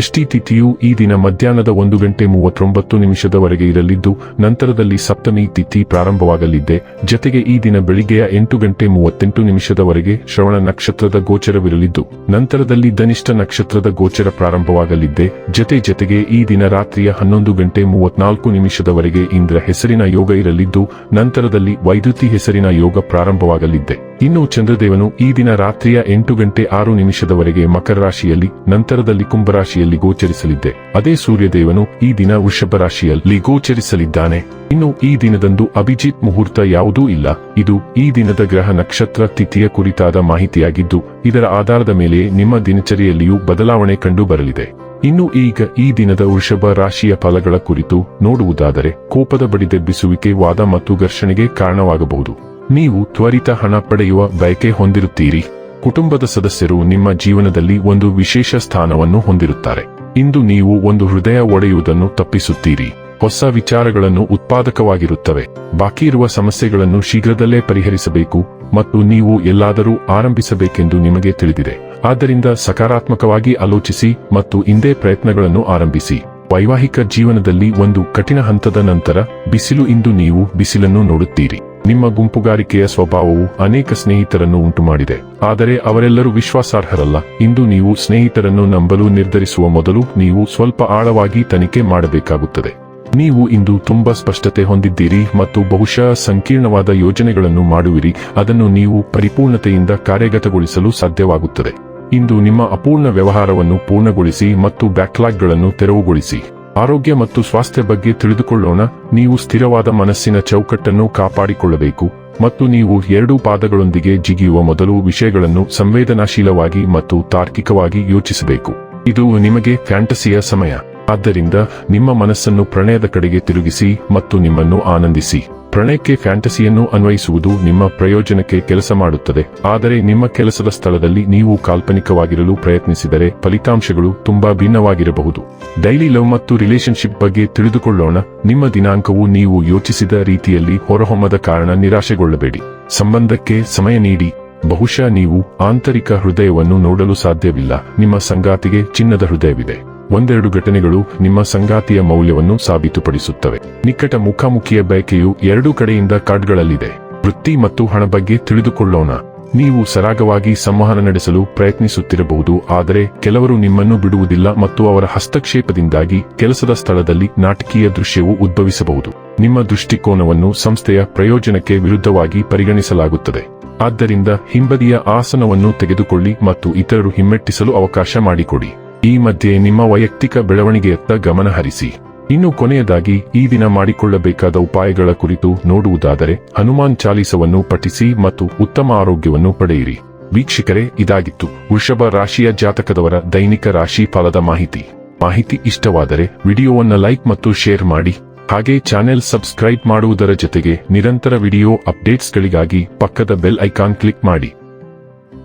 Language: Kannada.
ಷಷ್ಠಿ ತಿಥಿಯು ಈ ದಿನ ಮಧ್ಯಾಹ್ನದ ಒಂದು ಗಂಟೆ ಮೂವತ್ತೊಂಬತ್ತು ನಿಮಿಷದವರೆಗೆ ಇರಲಿದ್ದು, ನಂತರದಲ್ಲಿ ಸಪ್ತಮಿ ತಿಥಿ ಪ್ರಾರಂಭವಾಗಲಿದ್ದೆ ಜತೆಗೆ ಈ ದಿನ ಬೆಳಿಗ್ಗೆಯ ಎಂಟು ಗಂಟೆ ಮೂವತ್ತೆಂಟು ನಿಮಿಷದವರೆಗೆ ಶ್ರವಣ ನಕ್ಷತ್ರದ ಗೋಚರವಿರಲಿದ್ದು, ನಂತರದಲ್ಲಿ ಧನಿಷ್ಠ ನಕ್ಷತ್ರದ ಗೋಚರ ಪ್ರಾರಂಭವಾಗಲಿದ್ದೆ ಜತೆ ಜತೆಗೆ ಈ ದಿನ ರಾತ್ರಿಯ ಹನ್ನೊಂದು ಗಂಟೆ ಮೂವತ್ನಾಲ್ಕು ನಿಮಿಷದವರೆಗೆ ಇಂದ್ರ ಹೆಸರಿನ ಯೋಗ ಇರಲಿದ್ದು, ನಂತರದಲ್ಲಿ ವೈದ್ಯುತಿ ಹೆಸರಿನ ಯೋಗ ಪ್ರಾರಂಭವಾಗಲಿದ್ದೆ ಇನ್ನು ಚಂದ್ರದೇವನು ಈ ದಿನ ರಾತ್ರಿಯ ಎಂಟು ಗಂಟೆ ಆರು ನಿಮಿಷದವರೆಗೆ ಮಕರ ರಾಶಿಯಲ್ಲಿ, ನಂತರದಲ್ಲಿ ಕುಂಭರಾಶಿಯಲ್ಲಿ ಗೋಚರಿಸಲಿದ್ದೆ. ಅದೇ ಸೂರ್ಯದೇವನು ಈ ದಿನ ವೃಷಭ ರಾಶಿಯಲ್ಲಿ ಗೋಚರಿಸಲಿದ್ದಾನೆ. ಇನ್ನು ಈ ದಿನದಂದು ಅಭಿಜಿತ್ ಮುಹೂರ್ತ ಯಾವುದೂ ಇಲ್ಲ. ಇದು ಈ ದಿನದ ಗ್ರಹ ನಕ್ಷತ್ರ ತಿಥಿಯ ಕುರಿತಾದ ಮಾಹಿತಿಯಾಗಿದ್ದು, ಇದರ ಆಧಾರದ ಮೇಲೆ ನಿಮ್ಮ ದಿನಚರಿಯಲ್ಲಿಯೂ ಬದಲಾವಣೆ ಕಂಡು ಬರಲಿದೆ ಇನ್ನು ಈಗ ಈ ದಿನದ ವೃಷಭ ರಾಶಿಯ ಫಲಗಳ ಕುರಿತು ನೋಡುವುದಾದರೆ, ಕೋಪದ ಬಡಿದೆಬ್ಬಿಸುವಿಕೆ ವಾದ ಮತ್ತು ಘರ್ಷಣೆಗೆ ಕಾರಣವಾಗಬಹುದು. ನೀವು ತ್ವರಿತ ಹಣ ಪಡೆಯುವ ಬಯಕೆ ಹೊಂದಿರುತ್ತೀರಿ. ಕುಟುಂಬದ ಸದಸ್ಯರು ನಿಮ್ಮ ಜೀವನದಲ್ಲಿ ಒಂದು ವಿಶೇಷ ಸ್ಥಾನವನ್ನು ಹೊಂದಿರುತ್ತಾರೆ. ಇಂದು ನೀವು ಒಂದು ಹೃದಯ ಒಡೆಯುವುದನ್ನು ತಪ್ಪಿಸುತ್ತೀರಿ. ಹೊಸ ವಿಚಾರಗಳನ್ನು ಉತ್ಪಾದಕವಾಗಿರುತ್ತವೆ. ಬಾಕಿ ಇರುವ ಸಮಸ್ಯೆಗಳನ್ನು ಶೀಘ್ರದಲ್ಲೇ ಪರಿಹರಿಸಬೇಕು ಮತ್ತು ನೀವು ಎಲ್ಲಾದರೂ ಆರಂಭಿಸಬೇಕೆಂದು ನಿಮಗೆ ತಿಳಿದಿದೆ. ಆದ್ದರಿಂದ ಸಕಾರಾತ್ಮಕವಾಗಿ ಆಲೋಚಿಸಿ ಮತ್ತು ಇಂದೇ ಪ್ರಯತ್ನಗಳನ್ನು ಆರಂಭಿಸಿ. ವೈವಾಹಿಕ ಜೀವನದಲ್ಲಿ ಒಂದು ಕಠಿಣ ಹಂತದ ನಂತರ ಬಿಸಿಲು ಇಂದು ನೀವು ಬಿಸಿಲನ್ನು ನೋಡುತ್ತೀರಿ. ನಿಮ್ಮ ಗುಂಪುಗಾರಿಕೆಯ ಸ್ವಭಾವವು ಅನೇಕ ಸ್ನೇಹಿತರನ್ನು ಉಂಟುಮಾಡಿದೆ. ಆದರೆ ಅವರೆಲ್ಲರೂ ವಿಶ್ವಾಸಾರ್ಹರಲ್ಲ. ಇಂದು ನೀವು ಸ್ನೇಹಿತರನ್ನು ನಂಬಲು ನಿರ್ಧರಿಸುವ ಮೊದಲು ನೀವು ಸ್ವಲ್ಪ ಆಳವಾಗಿ ತನಿಖೆ ಮಾಡಬೇಕಾಗುತ್ತದೆ. ನೀವು ಇಂದು ತುಂಬಾ ಸ್ಪಷ್ಟತೆ ಹೊಂದಿದ್ದೀರಿ ಮತ್ತು ಬಹುಶಃ ಸಂಕೀರ್ಣವಾದ ಯೋಜನೆಗಳನ್ನು ಮಾಡುವಿರಿ. ಅದನ್ನು ನೀವು ಪರಿಪೂರ್ಣತೆಯಿಂದ ಕಾರ್ಯಗತಗೊಳಿಸಲು ಸಾಧ್ಯವಾಗುತ್ತದೆ. ಇಂದು ನಿಮ್ಮ ಅಪೂರ್ಣ ವ್ಯವಹಾರವನ್ನು ಪೂರ್ಣಗೊಳಿಸಿ ಮತ್ತು ಬ್ಯಾಕ್ಲಾಗ್ಗಳನ್ನು ತೆರವುಗೊಳಿಸಿ. ಆರೋಗ್ಯ ಮತ್ತು ಸ್ವಾಸ್ಥ್ಯ ಬಗ್ಗೆ ತಿಳಿದುಕೊಳ್ಳೋಣ. ನೀವು ಸ್ಥಿರವಾದ ಮನಸ್ಸಿನ ಚೌಕಟ್ಟನ್ನು ಕಾಪಾಡಿಕೊಳ್ಳಬೇಕು ಮತ್ತು ನೀವು ಎರಡೂ ಪಾದಗಳೊಂದಿಗೆ ಜಿಗಿಯುವ ಮೊದಲು ವಿಷಯಗಳನ್ನು ಸಂವೇದನಾಶೀಲವಾಗಿ ಮತ್ತು ತಾರ್ಕಿಕವಾಗಿ ಯೋಚಿಸಬೇಕು. ಇದು ನಿಮಗೆ ಫ್ಯಾಂಟಸಿಯ ಸಮಯ. ಆದ್ದರಿಂದ ನಿಮ್ಮ ಮನಸ್ಸನ್ನು ಪ್ರಣಯದ ಕಡೆಗೆ ತಿರುಗಿಸಿ ಮತ್ತು ನಿಮ್ಮನ್ನು ಆನಂದಿಸಿ. ಪ್ರಣಯಕ್ಕೆ ಫ್ಯಾಂಟಸಿಯನ್ನು ಅನ್ವಯಿಸುವುದು ನಿಮ್ಮ ಪ್ರಯೋಜನಕ್ಕೆ ಕೆಲಸ ಮಾಡುತ್ತದೆ. ಆದರೆ ನಿಮ್ಮ ಕೆಲಸದ ಸ್ಥಳದಲ್ಲಿ ನೀವು ಕಾಲ್ಪನಿಕವಾಗಿರಲು ಪ್ರಯತ್ನಿಸಿದರೆ ಫಲಿತಾಂಶಗಳು ತುಂಬಾ ಭಿನ್ನವಾಗಿರಬಹುದು. ಡೈಲಿ ಲವ್ ಮತ್ತು ರಿಲೇಶನ್ಶಿಪ್ ಬಗ್ಗೆ ತಿಳಿದುಕೊಳ್ಳೋಣ. ನಿಮ್ಮ ದಿನಾಂಕವು ನೀವು ಯೋಚಿಸಿದ ರೀತಿಯಲ್ಲಿ ಹೊರಹೊಮ್ಮದ ಕಾರಣ ನಿರಾಶೆಗೊಳ್ಳಬೇಡಿ. ಸಂಬಂಧಕ್ಕೆ ಸಮಯ ನೀಡಿ. ಬಹುಶಃ ನೀವು ಆಂತರಿಕ ಹೃದಯವನ್ನು ನೋಡಲು ಸಾಧ್ಯವಿಲ್ಲ. ನಿಮ್ಮ ಸಂಗಾತಿಗೆ ಚಿನ್ನದ ಹೃದಯವಿದೆ. ಒಂದೆರಡು ಘಟನೆಗಳು ನಿಮ್ಮ ಸಂಗಾತಿಯ ಮೌಲ್ಯವನ್ನು ಸಾಬೀತುಪಡಿಸುತ್ತವೆ. ನಿಕಟ ಮುಖಾಮುಖಿಯ ಬಯಕೆಯು ಎರಡೂ ಕಡೆಯಿಂದ ಕಾರ್ಡ್ಗಳಲ್ಲಿದೆ ವೃತ್ತಿ ಮತ್ತು ಹಣ ಬಗ್ಗೆ ತಿಳಿದುಕೊಳ್ಳೋಣ. ನೀವು ಸರಾಗವಾಗಿ ಸಂವಹನ ನಡೆಸಲು ಪ್ರಯತ್ನಿಸುತ್ತಿರಬಹುದು, ಆದರೆ ಕೆಲವರು ನಿಮ್ಮನ್ನು ಬಿಡುವುದಿಲ್ಲ ಮತ್ತು ಅವರ ಹಸ್ತಕ್ಷೇಪದಿಂದಾಗಿ ಕೆಲಸದ ಸ್ಥಳದಲ್ಲಿ ನಾಟಕೀಯ ದೃಶ್ಯವು ಉದ್ಭವಿಸಬಹುದು. ನಿಮ್ಮ ದೃಷ್ಟಿಕೋನವನ್ನು ಸಂಸ್ಥೆಯ ಪ್ರಯೋಜನಕ್ಕೆ ವಿರುದ್ಧವಾಗಿ ಪರಿಗಣಿಸಲಾಗುತ್ತದೆ. ಆದ್ದರಿಂದ ಹಿಂಬದಿಯ ಆಸನವನ್ನು ತೆಗೆದುಕೊಳ್ಳಿ ಮತ್ತು ಇತರರು ಹಿಮ್ಮೆಟ್ಟಿಸಲು ಅವಕಾಶ ಮಾಡಿಕೊಡಿ. ಈ ಮಧ್ಯೆ ನಿಮ್ಮ ವೈಯಕ್ತಿಕ ಬೆಳವಣಿಗೆಯತ್ತ ಗಮನ ಹರಿಸಿ. ಇನ್ನು ಕೊನೆಯದಾಗಿ, ಈ ದಿನ ಮಾಡಿಕೊಳ್ಳಬೇಕಾದ ಉಪಾಯಗಳ ಕುರಿತು ನೋಡುವುದಾದರೆ, ಹನುಮಾನ್ ಚಾಲಿಸವನ್ನು ಪಠಿಸಿ ಮತ್ತು ಉತ್ತಮ ಆರೋಗ್ಯವನ್ನು ಪಡೆಯಿರಿ. ವೀಕ್ಷಕರೇ, ಇದಾಗಿತ್ತು. ವೃಷಭ ರಾಶಿಯ ಜಾತಕದವರ ದೈನಿಕ ರಾಶಿ ಫಲದ ಮಾಹಿತಿ. ಮಾಹಿತಿ ಇಷ್ಟವಾದರೆ, ವಿಡಿಯೋವನ್ನು ಲೈಕ್ ಮತ್ತು ಶೇರ್ ಮಾಡಿ. ಹಾಗೆ ಚಾನೆಲ್ ಸಬ್ಸ್ಕ್ರೈಬ್ ಮಾಡುವುದರ ಜೊತೆಗೆ ನಿರಂತರ ವಿಡಿಯೋ ಅಪ್ಡೇಟ್ಸ್ಗಳಿಗಾಗಿ ಪಕ್ಕದ ಬೆಲ್ ಐಕಾನ್ ಕ್ಲಿಕ್ ಮಾಡಿ.